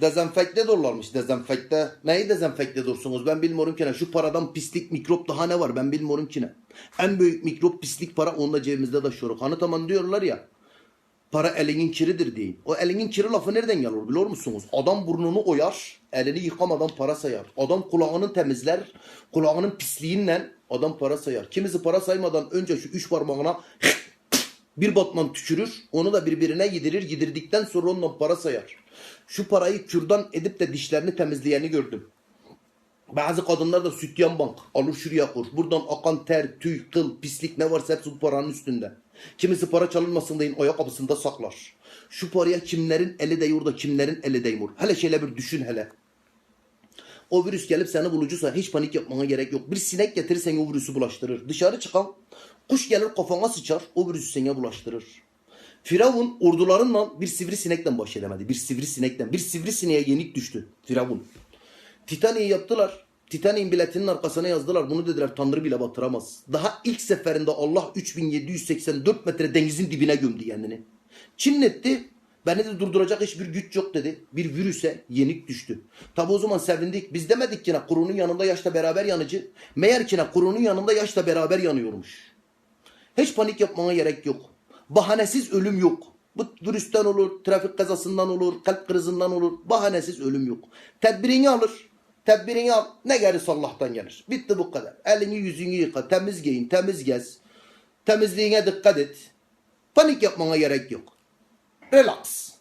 Dezenfekte dolarmış dezenfekte. Neyi dezenfekte dursunuz ben bilmiyorum ki ne. Şu paradan pislik mikrop daha ne var ben bilmiyorum ki ne. En büyük mikrop pislik para onu da cebimizde taşıyoruz. Hani tamam diyorlar ya. Para elinin kiridir deyin. O elinin kiri lafı nereden gelir biliyor musunuz? Adam burnunu oyar, elini yıkamadan para sayar. Adam kulağını temizler, kulağının pisliğiyle adam para sayar. Kimisi para saymadan önce şu üç parmağına bir batman tükürür, onu da birbirine yedirir, yedirdikten sonra ondan para sayar. Şu parayı kürdan edip de dişlerini temizleyeni gördüm. Bazı kadınlar da sütyen bank alır şuraya koy. Buradan akan ter, tüy, kıl, pislik ne varsa hepsi bu paranın üstünde. Kimisi para çalınmasın deyin ayakkabısında saklar. Şu paraya kimlerin eli değiyor da kimlerin eli değmiyor. Hele şöyle bir düşün hele. O virüs gelip seni bulucuysa hiç panik yapmana gerek yok. Bir sinek getirirsen o virüsü bulaştırır. Dışarı çıkan kuş gelir kafana sıçar o virüsü sana bulaştırır. Firavun ordularından bir sivrisinekten baş edemedi. Bir sivrisinekten. Bir sivrisineğe yenik düştü Firavun. Titanic'i yaptılar. Titanic'in biletinin arkasına yazdılar. Bunu dediler Tanrı bile batıramaz. Daha ilk seferinde Allah 3784 metre denizin dibine gömdü kendini. Çin etti. Beni de durduracak hiçbir güç yok dedi. Bir virüse yenik düştü. Tabi o zaman sevindik. Biz demedik ki kurunun yanında yaşla beraber yanıcı. Meğer ki kurunun yanında yaşla beraber yanıyormuş. Hiç panik yapmana gerek yok. Bahanesiz ölüm yok. Bu virüsten olur, trafik kazasından olur, kalp krizinden olur. Bahanesiz ölüm yok. Tedbirini alır. Tedbirini al. Ne gerisi Allah'tan gelir. Bitti bu kadar. Elini yüzünü yıka. Temiz giyin, temiz gez. Temizliğine dikkat et. Panik yapmana gerek yok. Relax.